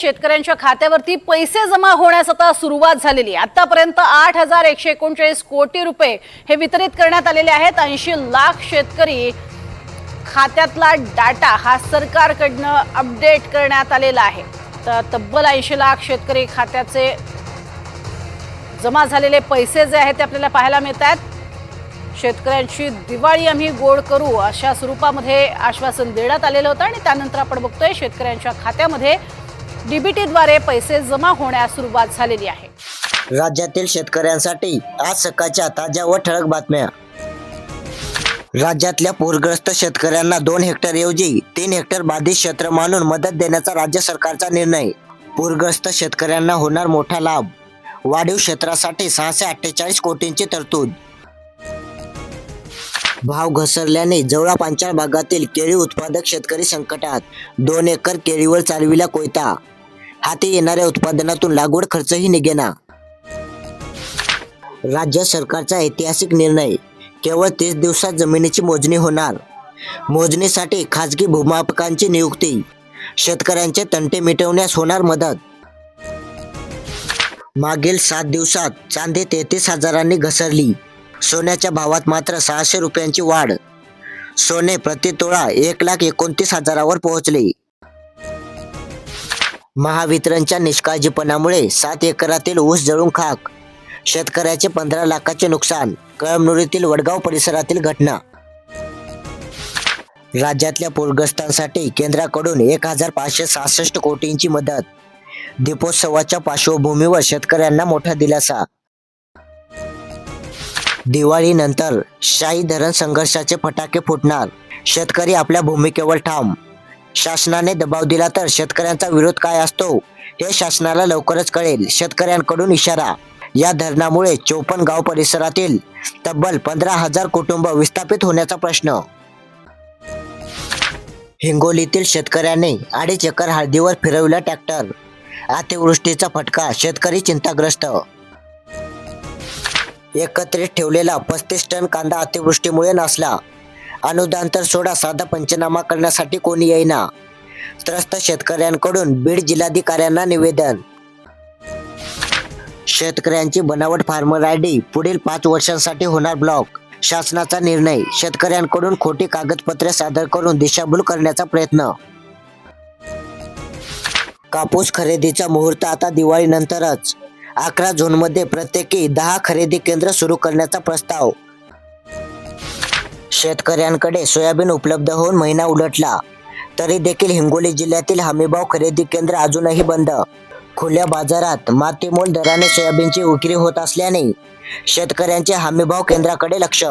शेतकऱ्यांच्या खात्यावरती पैसे जमा होण्यास आता सुरुवात झालेली आहे. आतापर्यंत आठ हजार एकशे एकोणचाळीस कोटी रुपये हे वितरित करण्यात आलेले आहेत. ऐंशी लाख शेतकरी खात्यातला डाटा हा सरकारकडनं अपडेट करण्यात आलेला आहे. तर तब्बल ऐंशी लाख शेतकरी खात्याचे जमा झालेले पैसे जे आहेत ते आपल्याला पाहायला मिळत आहेत. शेतकऱ्यांची दिवाळी आम्ही गोड करू अशा स्वरूपामध्ये आश्वासन देण्यात आलेलं होतं आणि त्यानंतर आपण बघतोय शेतकऱ्यांच्या खात्यामध्ये डीबीटीद्वारे पैसे जमा होण्यास सुरुवात झालेली आहे. राज्यातील शेतकऱ्यांसाठी आज सकाळच्या ताज्या व ठळक बातम्या. राज्यातल्या पूरग्रस्त शेतकऱ्यांना दोन हेक्टर ऐवजी तीन हेक्टर बाधित क्षेत्र मानून मदत देण्याचा राज्य सरकारचा निर्णय. पूरग्रस्त शेतकऱ्यांना होणार मोठा लाभ. वाढीव क्षेत्रासाठी सहाशे अठ्ठेचाळीस कोटींची तरतूद. भाव घसरल्याने जवळा पांचाळ भागातील केळी उत्पादक शेतकरी संकटात. दोन एकर केळीवर चालविला कोयता. हाती येणाऱ्या उत्पादनातून लागवड खर्चही निघेना. राज्य सरकारचा ऐतिहासिक निर्णय केवळ तीस दिवसात जमिनीची मोजणी होणार. मोजणीसाठी खाजगी भूमापकांची नियुक्ती शेतकऱ्यांचे तंटे मिटवण्यास होणार मदत. मागील सात दिवसात चांदी तेहतीस हजारांनी घसरली. सोन्याच्या भावात मात्र सहाशे रुपयांची वाढ. सोने प्रति तोळा एक लाख एकोणतीस हजारावर पोहोचले. महावितरणच्या निष्काळजीपणामुळे सात एकरातील ऊस जळून खाक. शेतकऱ्याचे पंधरा लाखाचे नुकसान कळमनुरीतील वडगाव परिसरातील घटना. राज्यातल्या पूरग्रस्तांसाठी केंद्राकडून एक हजार पाचशे सहासष्ट कोटींची मदत. दीपोत्सवाच्या पार्श्वभूमीवर शेतकऱ्यांना मोठा दिलासा. दिवाळीनंतर शाही धरण संघर्षाचे फटाके फुटणार. शेतकरी आपल्या भूमिकेवर ठाम शासनाने दबाव दिला तर शेतकऱ्यांचा विरोध काय असतो हे शासनाला लवकरच कळेल. शेतकऱ्यांकडून इशारा. या धरणामुळे चोपन्न गाव परिसरातील तब्बल पंधरा हजार कुटुंब विस्थापित होण्याचा प्रश्न. हिंगोलीतील शेतकऱ्याने अडीच एकर हळदीवर फिरवला ट्रॅक्टर. अतिवृष्टीचा फटका शेतकरी चिंताग्रस्त. एकत्रित ठेवलेला पस्तीस टन कांदा अतिवृष्टीमुळे नासला. अनुदान तर सोडा साधा पंचनामा करण्यासाठी कोणी येईना. त्रस्त शेतकऱ्यांकडून बीड जिल्हाधिकाऱ्यांना निवेदन. शेतकऱ्यांची बनावट फार्मर आय डी पुढील पाच वर्षांसाठी होणार ब्लॉक. शासनाचा निर्णय शेतकऱ्यांकडून खोटी कागदपत्रे सादर करून दिशाभूल करण्याचा प्रयत्न. कापूस खरेदीचा मुहूर्त आता दिवाळीनंतरच. अकरा झोनमध्ये प्रत्येकी दहा खरेदी केंद्र सुरू करण्याचा प्रस्ताव. शेतकऱ्यांकडे सोयाबीन उपलब्ध होऊन महिना उलटला. तरी देखील हिंगोली जिल्ह्यातील हमीभाव खरेदी केंद्र अजूनही बंद. खुल्या बाजारात मातीमोल दराने सोयाबीनची विक्री होत असल्याने शेतकऱ्यांचे हमीभाव केंद्राकडे लक्ष